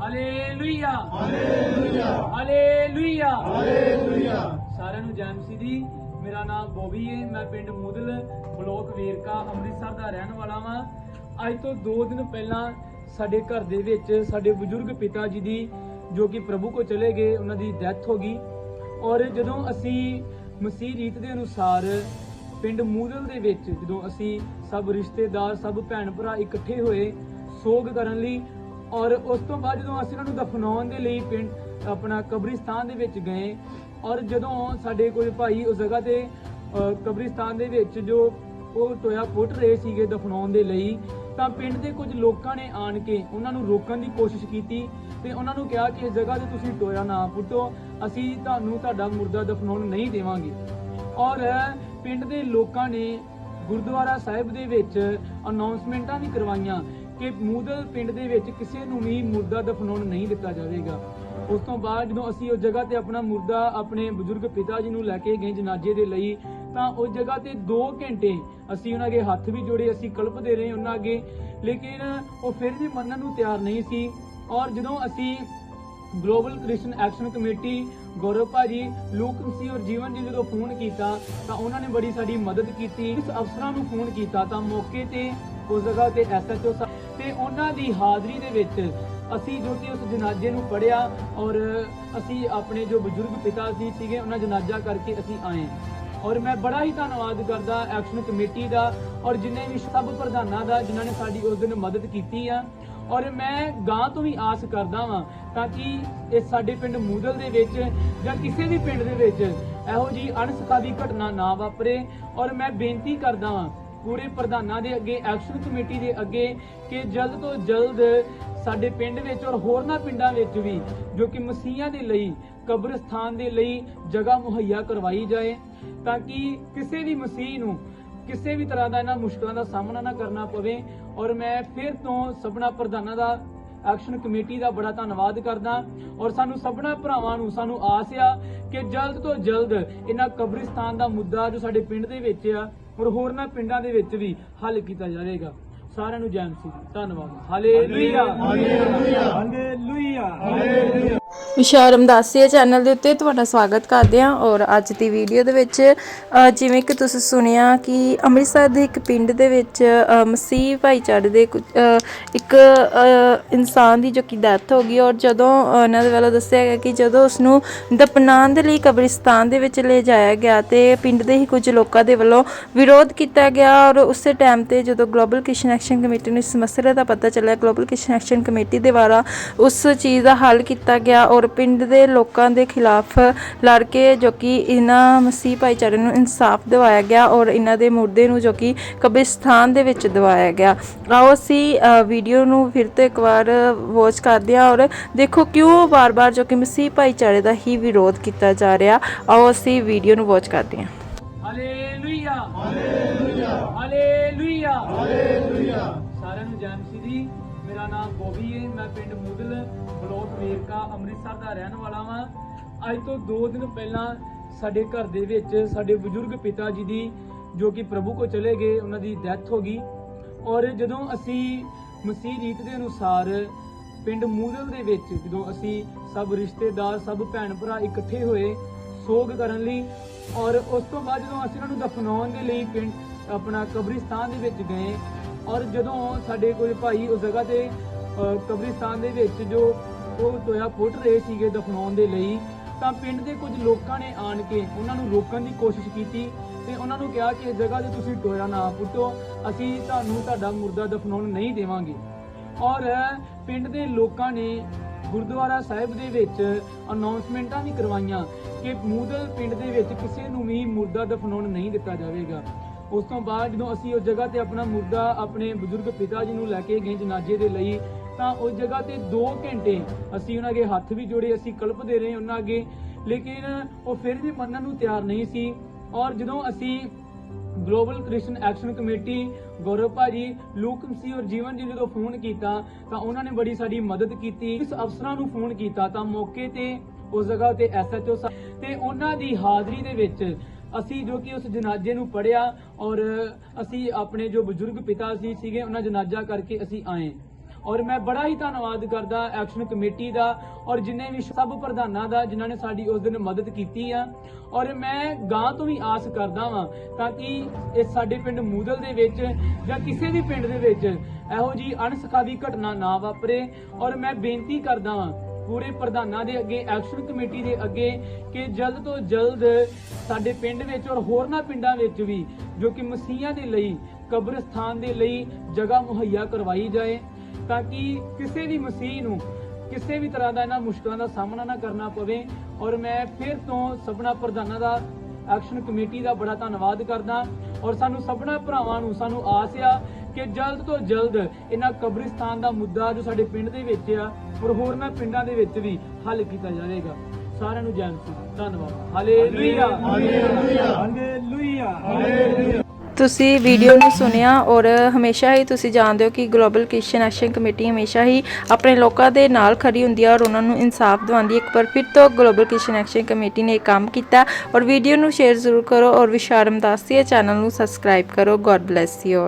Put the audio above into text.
Hallelujah hallelujah hallelujah hallelujah ਸਾਰਿਆਂ ਨੂੰ ਜੈ ਮਸੀਹ ਦੀ ਮੇਰਾ ਨਾਮ ਬੋਬੀ ਹੈ ਮੈਂ ਪਿੰਡ ਮੂਦਲ ਬਲੋਕ ਵੇਰਕਾ ਅੰਮ੍ਰਿਤਸਰ ਦਾ ਰਹਿਣ ਵਾਲਾ ਹਾਂ ਅੱਜ ਤੋਂ 2 ਦਿਨ ਪਹਿਲਾਂ ਸਾਡੇ ਘਰ ਦੇ ਵਿੱਚ ਸਾਡੇ ਬਜ਼ੁਰਗ ਪਿਤਾ ਜੀ ਦੀ ਜੋ ਕਿ ਪ੍ਰਭੂ ਕੋ ਚਲੇ ਗਏ ਉਹਨਾਂ ਦੀ ਡੈਥ ਹੋ ਗਈ। ਔਰ ਜਦੋਂ ਅਸੀਂ ਮਸੀਹ ਰੀਤ ਦੇ ਅਨੁਸਾਰ ਪਿੰਡ ਮੂਦਲ ਦੇ ਵਿੱਚ ਜਦੋਂ ਅਸੀਂ ਸਭ ਰਿਸ਼ਤੇਦਾਰ ਸਭ ਭੈਣ ਭਰਾ ਇਕੱਠੇ ਹੋਏ ਸੋਗ ਕਰਨ ਲਈ ਔਰ ਉਸ ਤੋਂ ਬਾਅਦ ਜਦੋਂ ਅਸੀਂ ਉਹਨਾਂ ਨੂੰ ਦਫਨਾਉਣ ਦੇ ਲਈ ਪਿੰਡ, ਆਪਣਾ ਕਬਰਿਸਤਾਨ ਦੇ ਵਿੱਚ ਗਏ, ਔਰ ਜਦੋਂ ਸਾਡੇ ਕੋਈ ਭਾਈ ਉਸ ਜਗ੍ਹਾ ਤੇ ਕਬਰਿਸਤਾਨ ਦੇ ਵਿੱਚ ਜੋ ਉਹ ਟੋਇਆ ਪੁੱਟ ਰਹੇ ਸੀਗੇ ਦਫਨਾਉਣ ਦੇ ਲਈ, ਤਾਂ ਪਿੰਡ ਦੇ ਕੁਝ ਲੋਕਾਂ ਨੇ ਆਣ ਕੇ ਉਹਨਾਂ ਨੂੰ ਰੋਕਣ ਦੀ ਕੋਸ਼ਿਸ਼ ਕੀਤੀ ਤੇ ਉਹਨਾਂ ਨੂੰ ਕਿਹਾ ਕਿ ਇਸ ਜਗ੍ਹਾ ਤੇ ਤੁਸੀਂ ਟੋਇਆ ਨਾ ਪੁੱਟੋ, ਅਸੀਂ ਤੁਹਾਨੂੰ ਤੁਹਾਡਾ ਮੁਰਦਾ ਦਫਨਾਉਣ ਨਹੀਂ ਦੇਵਾਂਗੇ। ਔਰ ਪਿੰਡ ਦੇ ਲੋਕਾਂ ਨੇ ਗੁਰਦੁਆਰਾ ਸਾਹਿਬ ਦੇ ਵਿੱਚ ਅਨਾਉਂਸਮੈਂਟਾਂ ਵੀ ਕਰਵਾਈਆਂ। ਕਿ ਮੂਦਲ ਪਿੰਡ ਦੇ ਵਿੱਚ ਕਿਸੇ ਨੂੰ ਵੀ ਮੁਰਦਾ ਦਫਨਾਉਣ ਨਹੀਂ ਦਿੱਤਾ ਜਾਵੇਗਾ। ਉਸ ਤੋਂ ਬਾਅਦ ਜਦੋਂ ਅਸੀਂ ਉਸ ਜਗ੍ਹਾ ਤੇ ਆਪਣਾ ਮੁਰਦਾ ਆਪਣੇ ਬਜ਼ੁਰਗ ਪਿਤਾ ਜੀ ਨੂੰ ਲੈ ਕੇ ਗਏ ਜਨਾਜ਼ੇ ਦੇ ਲਈ, ਤਾਂ ਉਸ ਜਗ੍ਹਾ ਤੇ 2 ਘੰਟੇ ਅਸੀਂ ਉਹਨਾਂ ਦੇ ਹੱਥ ਵੀ ਜੋੜੇ, ਅਸੀਂ ਕਲਪਦੇ ਰਹੇ ਉਹਨਾਂ ਅੱਗੇ। ਲੇਕਿਨ ਉਹ ਫਿਰ ਵੀ ਮੰਨਣ ਨੂੰ ਤਿਆਰ ਨਹੀਂ ਸੀ। ਔਰ ਜਦੋਂ ਅਸੀਂ global Christian action committee Gaurav ਭਾਜੀ, ਲੂਕ ਸੀ ਔਰ ਜੀਵਨ ਜੀ ਜਦੋਂ ਫੋਨ ਕੀਤਾ, ਤਾਂ ਉਹਨਾਂ ਨੇ ਬੜੀ ਸਾਡੀ ਮਦਦ ਕੀਤੀ। ਇਸ ਅਫਸਰਾਂ ਨੂੰ ਫੋਨ ਕੀਤਾ, ਤਾਂ ਮੌਕੇ ਤੇ ਉਸ ਜਗ੍ਹਾ ਤੇ ਐਸਐਚਓ ਤੇ ਉਹਨਾਂ ਦੀ ਹਾਜ਼ਰੀ ਦੇ ਵਿੱਚ ਅਸੀਂ ਜੋ ਕਿ ਉਸ ਜਨਾਜ਼ੇ ਨੂੰ ਪੜਿਆ ਔਰ ਅਸੀਂ ਆਪਣੇ ਜੋ ਬਜ਼ੁਰਗ ਪਿਤਾ ਜੀ ਸੀਗੇ, ਉਹਨਾਂ ਜਨਾਜ਼ਾ ਕਰਕੇ ਅਸੀਂ ਆਏ। ਔਰ ਮੈਂ ਬੜਾ ਹੀ ਧੰਨਵਾਦ ਕਰਦਾ ਐਕਸ਼ਨ ਕਮੇਟੀ ਦਾ ਔਰ ਜਿੰਨੇ ਵੀ ਸਭ ਪ੍ਰਧਾਨਾਂ ਦਾ ਜਿਨ੍ਹਾਂ ਨੇ ਸਾਡੀ ਉਸ ਦਿਨ ਮਦਦ ਕੀਤੀ ਆ। ਔਰ ਮੈਂ ਗਾਂ ਤੋਂ ਵੀ ਆਸ ਕਰਦਾ ਵਾਂ ਤਾਂ ਕਿ ਇਹ ਸਾਡੇ ਪਿੰਡ ਮੂਦਲ ਦੇ ਵਿੱਚ ਜਾਂ ਕਿਸੇ ਵੀ ਪਿੰਡ ਦੇ ਵਿੱਚ ਇਹੋ ਜੀ ਅਣਸਖਾਵੀ ਘਟਨਾ ਨਾ ਵਾਪਰੇ। ਔਰ ਮੈਂ ਬੇਨਤੀ ਕਰਦਾ ਵਾਂ ਪੂਰੇ ਪ੍ਰਧਾਨਾਂ ਦੇ ਅੱਗੇ, ਐਕਸ਼ਨ ਕਮੇਟੀ ਦੇ ਅੱਗੇ ਕਿ ਜਲਦ ਤੋਂ ਜਲਦ ਸਾਡੇ ਪਿੰਡ ਵਿੱਚ ਔਰ ਹੋਰਨਾਂ ਪਿੰਡਾਂ ਵਿੱਚ ਵੀ ਜੋ ਕਿ ਮਸੀਹਾਂ ਦੇ ਲਈ, ਕਬਰਸਤਾਨ ਦੇ ਲਈ ਜਗ੍ਹਾ ਮੁਹੱਈਆ ਕਰਵਾਈ ਜਾਏ ਤਾਂ ਕਿ ਕਿਸੇ ਵੀ ਮਸੀਹ ਨੂੰ ਕਿਸੇ ਵੀ ਤਰ੍ਹਾਂ ਦਾ ਇਹਨਾਂ ਮੁਸ਼ਕਲਾਂ ਦਾ ਸਾਹਮਣਾ ਨਾ ਕਰਨਾ ਪਵੇ। ਔਰ ਮੈਂ ਫਿਰ ਤੋਂ ਸਭਨਾ ਪ੍ਰਧਾਨਾਂ ਦਾ, ਐਕਸ਼ਨ ਕਮੇਟੀ ਦਾ ਬੜਾ ਧੰਨਵਾਦ ਕਰਦਾ। ਔਰ ਸਾਨੂੰ ਸਭਨਾ ਭਰਾਵਾਂ ਨੂੰ ਸਾਨੂੰ ਆਸ ਆ ਕਿ ਜਲਦ ਤੋਂ ਜਲਦ ਇਹਨਾਂ ਕਬਰਿਸਤਾਨ ਦਾ ਮੁੱਦਾ ਜੋ ਸਾਡੇ ਪਿੰਡ ਦੇ ਵਿੱਚ ਆ ਔਰ ਹੋਰਨਾਂ ਪਿੰਡਾਂ ਦੇ ਵਿੱਚ ਵੀ ਹੱਲ ਕੀਤਾ ਜਾਵੇਗਾ। ਸਾਰਿਆਂ ਨੂੰ ਜੈ ਮਸੀਹ। ਧੰਨਵਾਦ। Hallelujah. Hallelujah. Vishal Ramdasia channel ਦੇ ਉੱਤੇ ਤੁਹਾਡਾ ਸਵਾਗਤ ਕਰਦੇ ਹਾਂ ਔਰ ਅੱਜ ਦੀ ਵੀਡੀਓ ਦੇ ਵਿੱਚ ਜਿਵੇਂ ਕਿ ਤੁਸੀਂ ਸੁਣਿਆ ਕਿ ਅੰਮ੍ਰਿਤਸਰ ਦੇ ਇੱਕ ਪਿੰਡ ਦੇ ਵਿੱਚ ਮਸੀਹ ਭਾਈਚਾਰੇ ਦੇ ਕੁਝ- ਇੱਕ ਇਨਸਾਨ ਦੀ ਜੋ ਕਿ ਡੈਥ ਹੋ ਗਈ ਔਰ ਜਦੋਂ ਅ, ਉਹਨਾਂ ਦੇ ਵੱਲੋਂ ਦੱਸਿਆ ਗਿਆ ਕਿ ਜਦੋਂ ਉਸ ਨੂੰ ਦਫਨਾਉਣ ਦੇ ਲਈ ਕਬਰਿਸਤਾਨ ਦੇ ਵਿੱਚ ਲੈ ਜਾਇਆ ਗਿਆ ਤੇ ਪਿੰਡ ਦੇ ਹੀ ਕੁਝ ਲੋਕਾਂ ਦੇ ਵੱਲੋਂ ਵਿਰੋਧ ਕੀਤਾ ਗਿਆ ਔਰ ਉਸੇ ਟਾਈਮ ਤੇ ਜਦੋਂ ਗਲੋਬਲ ਕਿਸ਼ਨ ਐਕਸ਼ਨ ਕਮੇਟੀ ਨੂੰ ਇਸ ਮਸਲੇ ਦਾ ਪਤਾ ਚੱਲਿਆ ਗਲੋਬਲ ਕਿਸ਼ਨ ਐਕਸ਼ਨ ਕਮੇਟੀ ਦੇ ਦੁਆਰਾ ਉਸ ਚੀਜ਼ ਦਾ ਹੱਲ ਕੀਤਾ ਗਿਆ ਔਰ ਪਿੰਡ ਦੇ ਲੋਕਾਂ ਦੇ ਖਿਲਾਫ ਲੜ ਕੇ ਜੋ ਕਿ ਇਹਨਾਂ ਮਸੀਹ ਭਾਈਚਾਰੇ ਨੂੰ ਇਨਸਾਫ ਦਿਵਾਇਆ ਗਿਆ ਔਰ ਇਹਨਾਂ ਦੇ ਮੁਰਦੇ ਨੂੰ ਜੋ ਕਿ ਕਬਰਿਸਤਾਨ ਦੇ ਵਿੱਚ ਦਿਵਾਇਆ ਗਿਆ। ਆਓ ਅਸੀਂ ਵੀਡੀਓ ਨੂੰ ਫਿਰ ਤੋਂ ਇੱਕ ਵਾਰ ਵਾਚ ਕਰਦੇ ਹਾਂ ਔਰ ਦੇਖੋ ਕਿਉਂ ਬਾਰ-ਬਾਰ ਜੋ ਕਿ ਮਸੀਹ ਭਾਈਚਾਰੇ ਦਾ ਹੀ ਵਿਰੋਧ ਕੀਤਾ ਜਾ ਰਿਹਾ। ਆਓ ਅਸੀਂ ਵੀਡੀਓ ਨੂੰ ਵਾਚ ਕਰਦੇ ਹਾਂ। ਹਾਲੇਲੂਇਆ ਹਾਲੇਲੂਇਆ ਹਾਲੇਲੂਇਆ ਹਾਲੇਲੂਇਆ ਨਾਮ ਬੋਬੀ ਹੈ। ਮੈਂ ਪਿੰਡ ਮੂਦਲ ਬਲੋਕ ਵੇਰਕਾ ਅੰਮ੍ਰਿਤਸਰ ਦਾ ਰਹਿਣ ਵਾਲਾ ਵਾਂ। ਅੱਜ ਤੋਂ 2 ਦਿਨ ਪਹਿਲਾਂ ਸਾਡੇ ਘਰ ਦੇ ਵਿੱਚ ਸਾਡੇ ਬਜ਼ੁਰਗ ਪਿਤਾ ਜੀ ਦੀ ਜੋ ਕਿ ਪ੍ਰਭੂ ਕੋ ਚਲੇ ਗਏ, ਉਹਨਾਂ ਦੀ ਡੈਥ ਹੋ ਗਈ। ਔਰ ਜਦੋਂ ਅਸੀਂ ਮਸੀਹ ਰੀਤ ਦੇ ਅਨੁਸਾਰ ਪਿੰਡ ਮੂਦਲ ਦੇ ਵਿੱਚ ਜਦੋਂ ਅਸੀਂ ਸਭ ਰਿਸ਼ਤੇਦਾਰ, ਸਭ ਭੈਣ ਭਰਾ ਇਕੱਠੇ ਹੋਏ ਸੋਗ ਕਰਨ ਲਈ, ਔਰ ਉਸ ਤੋਂ ਬਾਅਦ ਜਦੋਂ ਅਸੀਂ ਉਹਨਾਂ ਨੂੰ ਦਫਨਾਉਣ ਦੇ ਲਈ ਪਿੰਡ ਆਪਣਾ ਕਬਰਿਸਤਾਨ ਦੇ ਵਿੱਚ ਗਏ ਔਰ ਜਦੋਂ ਸਾਡੇ ਕੋਈ ਭਾਈ ਉਸ ਜਗ੍ਹਾ ਤੇ ਕਬਰਿਸਤਾਨ ਦੇ ਵਿੱਚ ਜੋ ਉਹ ਟੋਇਆ ਪੁੱਟ ਰਹੇ ਸੀਗੇ ਦਫਨਾਉਣ ਦੇ ਲਈ, ਤਾਂ ਪਿੰਡ ਦੇ ਕੁਝ ਲੋਕਾਂ ਨੇ ਆਣ ਕੇ ਉਹਨਾਂ ਨੂੰ ਰੋਕਣ ਦੀ ਕੋਸ਼ਿਸ਼ ਕੀਤੀ ਤੇ ਉਹਨਾਂ ਨੂੰ ਕਿਹਾ ਕਿ ਇਸ ਜਗ੍ਹਾ ਤੇ ਤੁਸੀਂ ਟੋਇਆ ਨਾ ਪੁੱਟੋ, ਅਸੀਂ ਤੁਹਾਨੂੰ ਤੁਹਾਡਾ ਮੁਰਦਾ ਦਫਨਾਉਣ ਨਹੀਂ ਦੇਵਾਂਗੇ। ਔਰ, ਪਿੰਡ ਦੇ ਲੋਕਾਂ ਨੇ ਗੁਰਦੁਆਰਾ ਸਾਹਿਬ ਦੇ ਵਿੱਚ ਅਨਾਉਂਸਮੈਂਟਾਂ ਵੀ ਕਰਵਾਈਆਂ ਕਿ ਮੂਦਲ ਪਿੰਡ ਦੇ ਵਿੱਚ ਕਿਸੇ ਨੂੰ ਵੀ ਮੁਰਦਾ ਦਫਨਾਉਣ ਨਹੀਂ ਦਿੱਤਾ ਜਾਵੇਗਾ। ਉਸ ਤੋਂ ਬਾਅਦ ਜਦੋਂ ਅਸੀਂ ਉਸ ਜਗ੍ਹਾ ਤੇ ਆਪਣਾ ਮੁਰਦਾ ਆਪਣੇ ਬਜ਼ੁਰਗ ਪਿਤਾ ਜੀ ਨੂੰ ਲੈ ਕੇ ਗਏ ਜਨਾਜ਼ੇ ਦੇ ਲਈ, ਤਾਂ ਉਸ ਜਗ੍ਹਾ ਤੇ 2 ਘੰਟੇ ਅਸੀਂ ਉਹਨਾਂ ਦੇ ਹੱਥ ਵੀ ਜੋੜੇ, ਅਸੀਂ ਕਲਪਦੇ ਰਹੇ ਉਹਨਾਂ ਅੱਗੇ। ਲੇਕਿਨ ਉਹ ਫਿਰ ਵੀ ਮੰਨਣ ਨੂੰ ਤਿਆਰ ਨਹੀਂ ਸੀ। ਔਰ ਜਦੋਂ ਅਸੀਂ global Christian action committee Gaurav ਭਾਜੀ ਲੂਕ ਸੀ ਔਰ ਜੀਵਨ ਜੀ ਜਦੋਂ ਫੋਨ ਕੀਤਾ, ਤਾਂ ਉਹਨਾਂ ਨੇ ਬੜੀ ਸਾਡੀ ਮਦਦ ਕੀਤੀ। ਇਸ ਅਫਸਰਾਂ ਨੂੰ ਫੋਨ ਕੀਤਾ ਤਾਂ ਮੌਕੇ ਤੇ ਉਸ ਜਗ੍ਹਾ ਤੇ ਐਸਐਚਓ ਤੇ ਉਹਨਾਂ ਦੀ ਹਾਜ਼ਰੀ ਦੇ ਵਿੱਚ ਅਸੀਂ ਜੋ ਕਿ ਉਸ ਜਨਾਜ਼ੇ ਨੂੰ ਪੜਿਆ ਔਰ ਅਸੀਂ ਆਪਣੇ ਜੋ ਬਜ਼ੁਰਗ ਪਿਤਾ ਸੀ ਸੀਗੇ, ਉਹਨਾਂ ਜਨਾਜ਼ਾ ਕਰਕੇ ਅਸੀਂ ਆਏ। ਔਰ ਮੈਂ ਬੜਾ ਹੀ ਧੰਨਵਾਦ ਕਰਦਾ ਐਕਸ਼ਨ ਕਮੇਟੀ ਦਾ ਔਰ ਜਿੰਨੇ ਵੀ ਸਭ ਪ੍ਰਧਾਨਾਂ ਦਾ ਜਿਨ੍ਹਾਂ ਨੇ ਸਾਡੀ ਉਸ ਦਿਨ ਮਦਦ ਕੀਤੀ ਆ। ਔਰ ਮੈਂ ਗਾਂ ਤੋਂ ਵੀ ਆਸ ਕਰਦਾ ਵਾਂ ਤਾਂ ਕਿ ਇਹ ਸਾਡੇ ਪਿੰਡ ਮੂਦਲ ਦੇ ਵਿੱਚ ਜਾਂ ਕਿਸੇ ਵੀ ਪਿੰਡ ਦੇ ਵਿੱਚ ਇਹੋ ਜੀ ਅਣਸਖਾਵੀ ਘਟਨਾ ਨਾ ਵਾਪਰੇ। ਔਰ ਮੈਂ ਬੇਨਤੀ ਕਰਦਾ ਵਾਂ ਪੂਰੇ ਪ੍ਰਧਾਨਾਂ ਦੇ ਅੱਗੇ, ਐਕਸ਼ਨ ਕਮੇਟੀ ਦੇ ਅੱਗੇ ਕਿ ਜਲਦ ਤੋਂ ਜਲਦ ਸਾਡੇ ਪਿੰਡ ਵਿੱਚ ਔਰ ਹੋਰਨਾਂ ਪਿੰਡਾਂ ਵਿੱਚ ਵੀ ਜੋ ਕਿ ਮਸੀਹਾਂ ਦੇ ਲਈ, ਕਬਰਸਤਾਨ ਦੇ ਲਈ ਜਗ੍ਹਾ ਮੁਹੱਈਆ ਕਰਵਾਈ ਜਾਏ ਤਾਂ ਕਿ ਕਿਸੇ ਵੀ ਮਸੀਹ ਨੂੰ ਕਿਸੇ ਵੀ ਤਰ੍ਹਾਂ ਦਾ ਇਹਨਾਂ ਮੁਸ਼ਕਲਾਂ ਦਾ ਸਾਹਮਣਾ ਨਾ ਕਰਨਾ ਪਵੇ। ਔਰ ਮੈਂ ਫਿਰ ਤੋਂ ਸਭਨਾ ਪ੍ਰਧਾਨਾਂ ਦਾ, ਐਕਸ਼ਨ ਕਮੇਟੀ ਦਾ ਬੜਾ ਧੰਨਵਾਦ ਕਰਦਾ। ਔਰ ਸਾਨੂੰ ਸਭਨਾ ਭਰਾਵਾਂ ਨੂੰ ਸਾਨੂੰ ਆਸ ਆ ਕਿ ਜਲਦ ਤੋਂ ਜਲਦ ਇਹਨਾਂ ਕਬਰਿਸਤਾਨ ਦਾ ਮੁੱਦਾ ਜੋ ਸਾਡੇ ਪਿੰਡ ਦੇ ਵਿੱਚ ਆ ਔਰ ਹੋਰਨਾਂ ਪਿੰਡਾਂ ਦੇ ਵਿੱਚ ਵੀ ਹੱਲ ਕੀਤਾ ਜਾਵੇਗਾ। ਸਾਰਿਆਂ ਨੂੰ ਜੈ ਮਸੀਹ। ਧੰਨਵਾਦ। ਹਾਲੇਲੂਇਆ ਹਾਲੇਲੂਇਆ ਹਾਲੇਲੂਇਆ ਤੁਸੀਂ ਵੀਡੀਓ ਨੂੰ ਸੁਣਿਆ ਔਰ ਹਮੇਸ਼ਾ ਹੀ ਤੁਸੀਂ ਜਾਣਦੇ ਹੋ ਕਿ ਗਲੋਬਲ ਕ੍ਰਿਸਚੀਅਨ ਐਕਸ਼ਨ ਕਮੇਟੀ ਹਮੇਸ਼ਾ ਹੀ ਆਪਣੇ ਲੋਕਾਂ ਦੇ ਨਾਲ ਖੜੀ ਹੁੰਦੀ ਹੈ ਔਰ ਉਹਨਾਂ ਨੂੰ ਇਨਸਾਫ ਦਿਵਾਉਂਦੀ ਹੈ ਇੱਕ ਵਾਰ ਫਿਰ ਤੋਂ ਗਲੋਬਲ ਕ੍ਰਿਸਚੀਅਨ ਐਕਸ਼ਨ ਕਮੇਟੀ ਨੇ ਇਹ ਕੰਮ ਕੀਤਾ ਔਰ ਵੀਡੀਓ ਨੂੰ ਸ਼ੇਅਰ ਜ਼ਰੂਰ ਕਰੋ ਔਰ ਵਿਸ਼ਾਰਮ ਦਾਸੀਆ ਚੈਨਲ ਨੂੰ ਸਬਸਕ੍ਰਾਈਬ ਕਰੋ। God bless you